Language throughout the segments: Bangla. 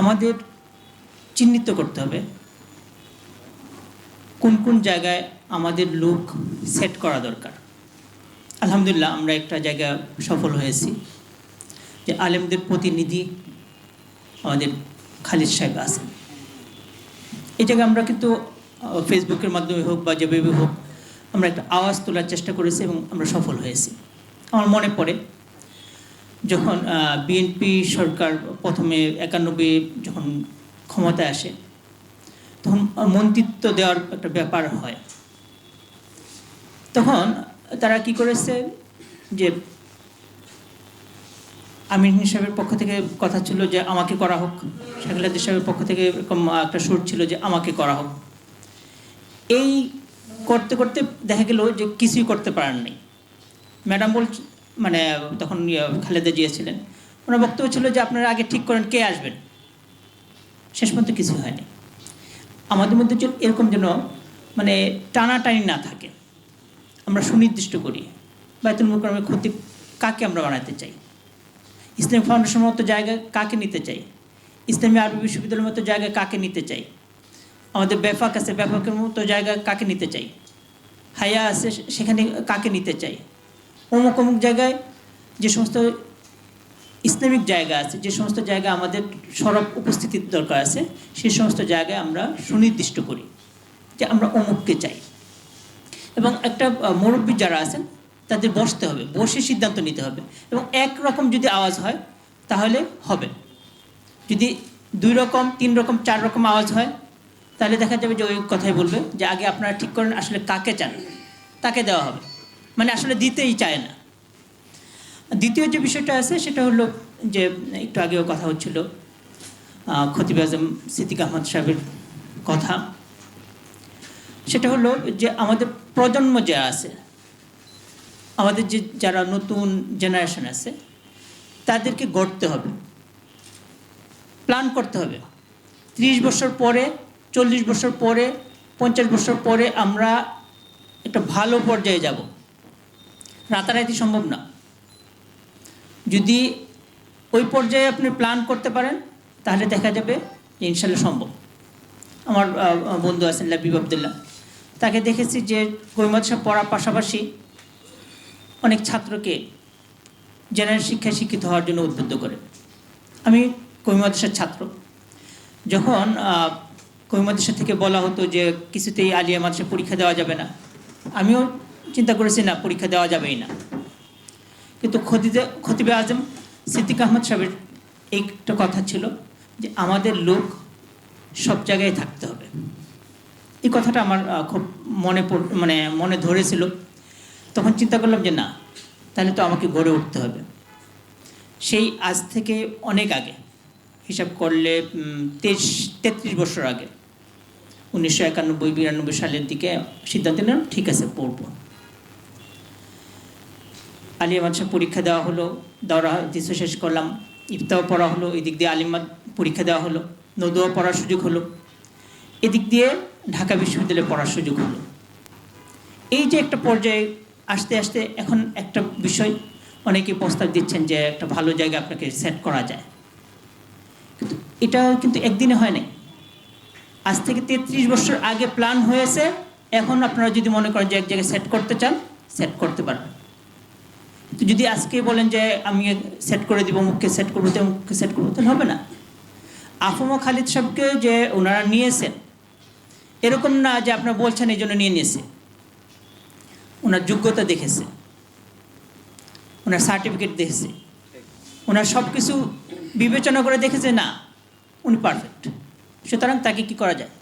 আমাদের চিহ্নিত করতে হবে। কোন কোন জায়গায় আমাদের লুক সেট করা দরকার। আলহামদুলিল্লাহ আমরা একটা জায়গা সফল হয়েছি। যে আলেমদের প্রতিনিধি আমাদের খালিদ সাহেব আছেন। এই জায়গায় আমরা কিন্তু ফেসবুকের মাধ্যমে হোক বা যেভাবে হোক, আমরা একটা আওয়াজ তোলার চেষ্টা করেছি এবং আমরা সফল হয়েছি। আমার মনে পড়ে যখন বিএনপি সরকার প্রথমে একানব্বই যখন ক্ষমতায় আসে, তখন মন্ত্রিত্ব দেওয়ার একটা ব্যাপার হয়। তখন তারা কি করেছে যে, আমির সাহেবের পক্ষ থেকে কথা ছিল যে, আমাকে করা হোক। শাকিলাদ্দি সাহেবের পক্ষ থেকে এরকম একটা সুর ছিল যে, আমাকে করা হোক। এই করতে করতে দেখা গেল যে, কিছুই করতে পারেন নাই ম্যাডাম বল মানে তখন ইয়ে খালেদা জিয়া ছিলেন। ওনার বক্তব্য ছিল যে আপনারা আগে ঠিক করেন কে আসবেন। শেষ পর্যন্ত কিছু হয়নি। আমাদের মধ্যে এরকম যেন মানে টানাটানি না থাকে। আমরা সুনির্দিষ্ট করি। বাইতুল মুকরমের ক্ষতি কাকে আমরা বানাতে চাই? ইসলামিক ফাউন্ডেশনের মতো জায়গায় কাকে নিতে চাই? ইসলামী আরবি বিশ্ববিদ্যালয়ের মতো জায়গায় কাকে নিতে চাই? আমাদের ব্যাপক আছে, ব্যাপকের মতো জায়গায় কাকে নিতে চাই? হায়া আছে সেখানে কাকে নিতে চাই? অমুক অমুক জায়গায় যে সমস্ত ইসলামিক জায়গা আছে, যে সমস্ত জায়গা আমাদের সরব উপস্থিতির দরকার আছে সেই সমস্ত জায়গায় আমরা সুনির্দিষ্ট করি যে আমরা অমুককে চাই। এবং একটা মুরব্বী যারা আছেন, তাদের বসতে হবে, বসে সিদ্ধান্ত নিতে হবে। এবং একরকম যদি আওয়াজ হয়, তাহলে হবে। যদি দুই রকম, তিন রকম, চার রকম আওয়াজ হয়, তাহলে দেখা যাবে যে ওই কথাই বলবে যে আগে আপনারা ঠিক করেন আসলে কাকে চান তাকে দেওয়া হবে। মানে আসলে দিতেই চায় না। দ্বিতীয় যে বিষয়টা আছে, সেটা হলো যে, একটু আগেও কথা হচ্ছিল খতিব আজম সিদ্দিক আহমদ সাহেবের কথা। সেটা হলো যে, আমাদের প্রজন্ম যে আছে, আমাদের যে, যারা নতুন জেনারেশন আছে, তাদেরকে গড়তে হবে। প্ল্যান করতে হবে। ত্রিশ বছর পরে, চল্লিশ বছর পরে, পঞ্চাশ বছর পরে আমরা একটা ভালো পর্যায়ে যাব। রাতারাতি সম্ভব না। যদি ওই পর্যায়ে আপনি প্ল্যান করতে পারেন, তাহলে দেখা যাবে যে ইনশাল্লাহ সম্ভব। আমার বন্ধু আছেন লাবিব আবদুল্লাহ। তাকে দেখেছি যে কৈমাদশা পড়ার পাশাপাশি অনেক ছাত্রকে জেনারেল শিক্ষায় শিক্ষিত হওয়ার জন্য উদ্বুদ্ধ করে। আমি কৈমাদশার ছাত্র। যখন কৈমাদশা থেকে বলা হতো যে কিছুতেই আলিয়া মাদ্রাসা পরীক্ষা দেওয়া যাবে না, আমিও চিন্তা করেছি, না, পরীক্ষা দেওয়া যাবেই না। কিন্তু খতিবে খতিবে আজম সিদ্দিক আহমদ সাহেবের একটা কথা ছিল যে, আমাদের লোক সব জায়গায় থাকতে হবে। এই কথাটা আমার খুব মনে মানে মনে ধরেছিল। তখন চিন্তা করলাম যে, না, তাহলে তো আমাকে গড়ে উঠতে হবে। সেই আজ থেকে অনেক আগে, হিসাব করলে তেইশ, তেত্রিশ বছর আগে, উনিশশো একানব্বই, বিরানব্বই সালের দিকে সিদ্ধান্ত নিলাম, ঠিক আছে, পড়ব। আলিয়া মাদ্রাসা পরীক্ষা দেওয়া হলো দৌড়া দিশা শেষ করলাম, ইফতাও পড়া হলো, এদিক দিয়ে আলিমাদ পরীক্ষা দেওয়া হলো নদুয়া পড়ার সুযোগ হলো। এদিক দিয়ে ঢাকা বিশ্ববিদ্যালয়ে পড়ার সুযোগ হলো। এই যে একটা পর্যায়ে আস্তে আস্তে এখন একটা বিষয়, অনেকে প্রস্তাব দিচ্ছেন যে একটা ভালো জায়গা আপনাকে সেট করা যায়। কিন্তু এটা কিন্তু একদিনে হয় নাই। আজ থেকে তেত্রিশ বছর আগে প্ল্যান হয়েছে, এখন আপনারা যদি মনে করেন যে এক জায়গায় সেট করতে চান সেট করতে পারবেন। তো যদি আজকে বলেন যে আমি সেট করে দিব, মুখকে সেট করব, তো মুখকে সেট করব, তাহলে হবে না। আফমা খালিদ সাহেবকে যে ওনারা নিয়েছেন, এরকম না যে আপনারা বলছেন এই জন্য নিয়ে নিয়েছে। ওনার যোগ্যতা দেখেছে। ওনার সার্টিফিকেট দেখেছে। ওনার সব কিছু বিবেচনা করে দেখেছে, না, উনি পারফেক্ট সুতরাং তাকে কি করা যায়?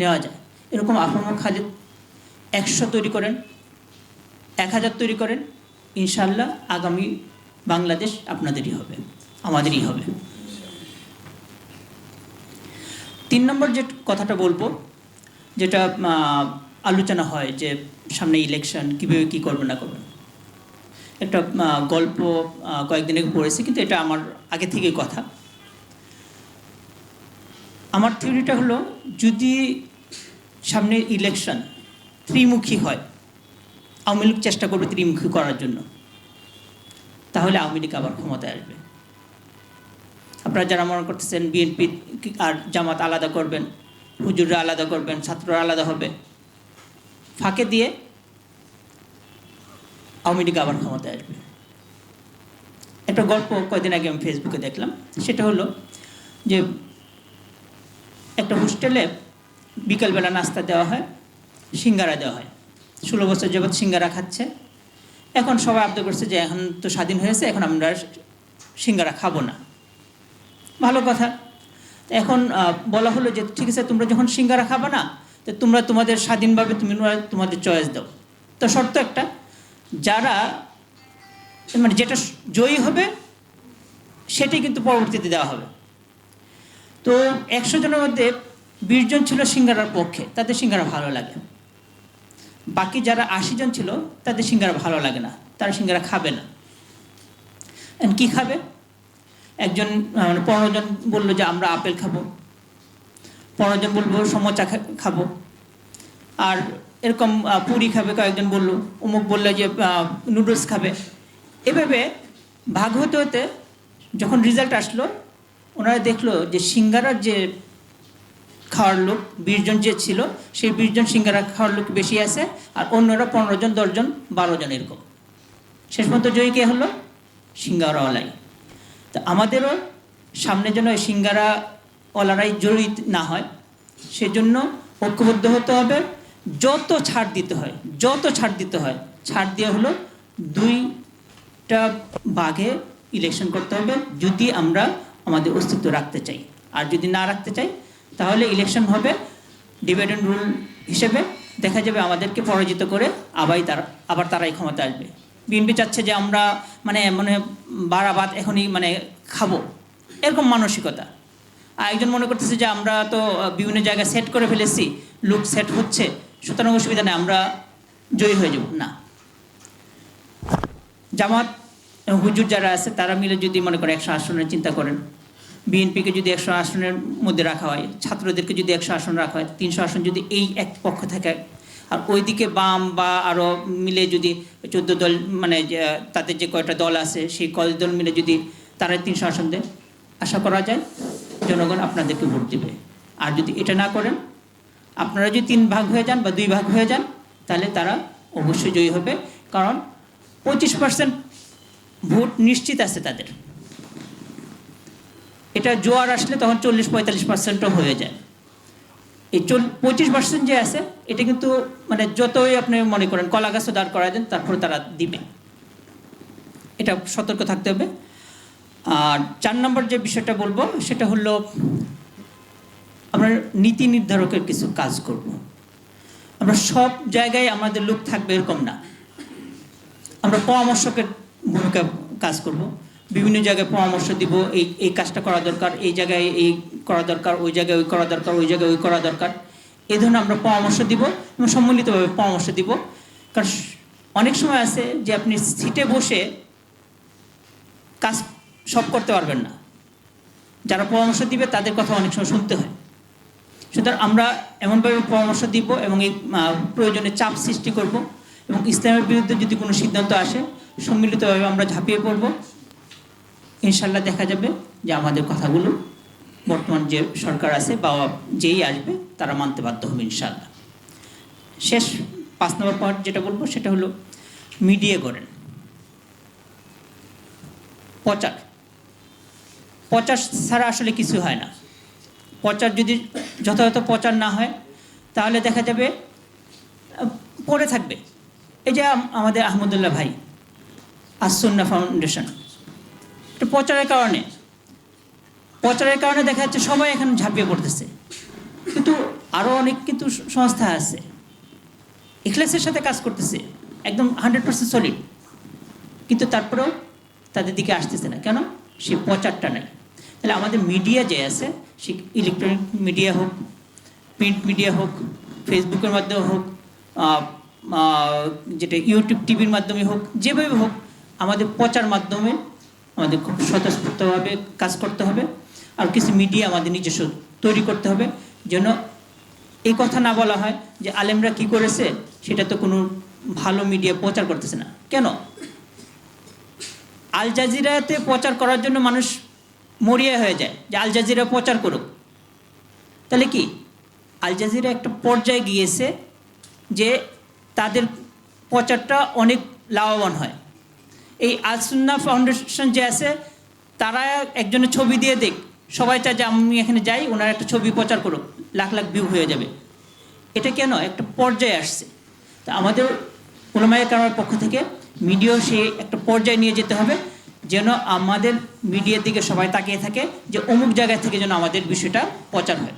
নেওয়া যায়। এরকম আফমা খালিদ একশো তৈরি করেন, এক হাজার তৈরি করেন ইনশাল্লাহ আগামী বাংলাদেশ আপনাদেরই হবে, আমাদেরই হবে। তিন নম্বর যে কথাটা বলব, যেটা আলোচনা হয় যে সামনে ইলেকশন কীভাবে কী করবে না করবে। একটা গল্প কয়েকদিন আগে পড়েছি, কিন্তু এটা আমার আগে থেকেই কথা। আমার থিওরিটা হলো, যদি সামনে ইলেকশন ত্রিমুখী হয় আওয়ামী লীগ চেষ্টা করবে ত্রিমুখী করার জন্য। তাহলে আওয়ামী লীগ আবার ক্ষমতায় আসবে। আপনারা যারা মনে করতেছেন বিএনপি আর জামাত আলাদা করবেন, হুজুররা আলাদা করবেন, ছাত্ররা আলাদা হবে, ফাঁকে দিয়ে আওয়ামী লীগ আবার ক্ষমতায় আসবে। একটা গল্প কয়দিন আগে আমি ফেসবুকে দেখলাম, সেটা হলো যে একটা হোস্টেলে বিকালবেলা নাস্তা দেওয়া হয়, সিঙ্গারা দেওয়া হয়। ষোলো বছর যাবৎ সিঙ্গারা খাচ্ছে। এখন সবাই আবদার করছে যে এখন তো স্বাধীন হয়েছে, এখন আমরা সিঙ্গারা খাব না। ভালো কথা। এখন বলা হলো যে ঠিক আছে, তোমরা যখন সিঙ্গারা খাবে না, তো তোমরা তোমাদের স্বাধীনভাবে তুমি তোমাদের চয়েস দাও। তো শর্ত একটা, যারা মানে যেটা জয়ী হবে, সেটাই কিন্তু পরবর্তীতে দেওয়া হবে। তো একশো জনের মধ্যে বিশ জন ছিল সিঙ্গারার পক্ষে, তাদের সিঙ্গারা ভালো লাগে। বাকি যারা আশি জন ছিল, তাদের সিঙ্গারা ভালো লাগে না। তারা সিঙ্গারা খাবে না। কি খাবে? একজন মানে পনেরো জন বলল যে, আমরা আপেল খাব। পনেরো জন বলব সমোচা খাব। আর এরকম পুরি খাবে, কয়েকজন বলল। অমুক বলল যে নুডলস খাবে। এভাবে ভাগ হতে হতে যখন রেজাল্ট আসলো, ওনারা দেখল যে, সিঙ্গারার যে খাওয়ার লোক বিশ জন যে ছিল, সেই বিশ জন সিঙ্গারা খাওয়ার লোক বেশি আছে, আর অন্যরা পনেরো জন দশজন বারো জন এরকম। শেষ পর্যন্ত জয়ী কে হলো? সিঙ্গারাওয়ালাই। তা আমাদেরও সামনে যেন এই সিঙ্গারাওয়ালারাই জড়িত না হয়, সেজন্য ঐক্যবদ্ধ হতে হবে। যত ছাড় দিতে হয়, যত ছাড় দিতে হয়, ছাড় দিয়ে হলো দুইটা বাঘে ইলেকশন করতে হবে, যদি আমরা আমাদের অস্তিত্ব রাখতে চাই। আর যদি না রাখতে চাই তাহলে ইলেকশন হবে ডিভাইড অ্যান্ড রুল হিসেবে দেখা যাবে আমাদেরকে পরাজিত করে আবার তারা, আবার তারাই ক্ষমতা আসবে। বিএনপি চাচ্ছে যে আমরা মানে মানে বাড়াবাদ এখনই মানে খাব। এরকম মানসিকতা। আর একজন মনে করতেছে যে আমরা তো বিভিন্ন জায়গায় সেট করে ফেলেছি লুক সেট হচ্ছে, সুতরাং অসুবিধা নেই, আমরা জয়ী হয়ে যাব। না। জামাত, হুজুর যারা আছে, তারা মিলে যদি মনে করে একশো আসনের চিন্তা করেন বিএনপিকে যদি একশো আসনের মধ্যে রাখা হয়, ছাত্রদেরকে যদি একশো আসন রাখা হয়, তিনশো আসন যদি এই এক পক্ষ থাকে, আর ওইদিকে বাম বা আরও মিলে যদি চোদ্দ দল মানে তাদের যে কয়টা দল আছে, সেই কয় দল মিলে যদি তারা তিনশো আসন দেয়, আশা করা যায় জনগণ আপনাদেরকে ভোট দেবে। আর যদি এটা না করেন, আপনারা যদি তিন ভাগ হয়ে যান বা দুই ভাগ হয়ে যান, তাহলে তারা অবশ্যই জয়ী হবে। কারণ পঁচিশ পার্সেন্ট ভোট নিশ্চিত আছে তাদের। এটা জোয়ার আসলে তখন চল্লিশ পঁয়তাল্লিশ পার্সেন্টও হয়ে যায়। এই চল, পঁচিশ পার্সেন্ট যে আছে, এটা কিন্তু মানে যতই আপনি মনে করেন কলা গাছও দাঁড় করা দেন, তারপরে তারা দিবে। এটা সতর্ক থাকতে হবে। আর চার নম্বর যে বিষয়টা বলব, সেটা হলো আমরা নীতি নির্ধারকের কিছু কাজ করব। আমরা সব জায়গায় আমাদের লোক থাকবে এরকম না। আমরা পরামর্শকের ভূমিকা কাজ করব। বিভিন্ন জায়গায় পরামর্শ দিব, এই এই কাজটা করা দরকার, এই জায়গায় এই করা দরকার, ওই জায়গায় ওই করা দরকার, ওই জায়গায় ওই করা দরকার। এই ধরনের আমরা পরামর্শ দিব এবং সম্মিলিতভাবে পরামর্শ দিব। কারণ অনেক সময় আছে যে আপনি সিটে বসে কাজ সব করতে পারবেন না। যারা পরামর্শ দিবে তাদের কথা অনেক সময় শুনতে হয়। সুতরাং আমরা এমনভাবে পরামর্শ দিব এবং এই প্রয়োজনে চাপ সৃষ্টি করব এবং ইসলামের বিরুদ্ধে যদি কোনো সিদ্ধান্ত আসে, সম্মিলিতভাবে আমরা ঝাঁপিয়ে পড়ব। ইনশাল্লাহ দেখা যাবে যে আমাদের কথাগুলো বর্তমান যে সরকার আছে বা যেই আসবে তারা মানতে বাধ্য হবে ইনশাল্লাহ। শেষ পাঁচ নম্বর পয়েন্ট যেটা বলব সেটা হলো মিডিয়া করেন প্রচার। প্রচার ছাড়া আসলে কিছু হয় না। প্রচার যদি যথাযথ প্রচার না হয়, তাহলে দেখা যাবে, পড়ে থাকবে। এই যে আমাদের আহমদুল্লাহ ভাই আসন্না ফাউন্ডেশন। এটা প্রচারের কারণে। প্রচারের কারণে দেখা যাচ্ছে সবাই এখানে ঝাঁপিয়ে পড়তেছে। কিন্তু আরও অনেক কিন্তু সংস্থা আছে। এখলাসের সাথে কাজ করতেছে। একদম হান্ড্রেড পার্সেন্ট সলিড। কিন্তু তারপরেও তাদের দিকে আসতেছে না। কেন? সে প্রচারটা নেই। তাহলে আমাদের মিডিয়া যে আছে, সে ইলেকট্রনিক মিডিয়া হোক, প্রিন্ট মিডিয়া হোক, ফেসবুকের মাধ্যমে হোক যেটা ইউটিউব টিভির মাধ্যমে হোক, যেভাবে হোক, আমাদের প্রচার মাধ্যমে আমাদের খুব স্বতঃস্ফূর্তভাবে কাজ করতে হবে। আর কিছু মিডিয়া আমাদের নিজস্ব তৈরি করতে হবে। যেন এই কথা না বলা হয় যে আলেমরা কি করেছে, সেটা তো কোনো ভালো মিডিয়া প্রচার করতেছে না। কেন? আল জাজিরাতে প্রচার করার জন্য মানুষ মরিয়া হয়ে যায় যে আল জাজিরা প্রচার করুক। তাহলে কি? আল জাজিরা একটা পর্যায়ে গিয়েছে যে তাদের প্রচারটা অনেক লাভবান হয়। এই আলসুন্না ফাউন্ডেশন যে আছে, তারা একজনের ছবি দিয়ে দেখ। সবাই চায় যে আমি এখানে যাই, ওনার একটা ছবি প্রচার করুক। লাখ লাখ ভিউ হয়ে যাবে। এটা কেন? একটা পর্যায়ে আসছে। তা আমাদের ওলামায় কারণের পক্ষ থেকে মিডিয়াও সে একটা পর্যায়ে নিয়ে যেতে হবে, যেন আমাদের মিডিয়ার দিকে সবাই তাকিয়ে থাকে, যে অমুক জায়গা থেকে যেন আমাদের বিষয়টা প্রচার হয়।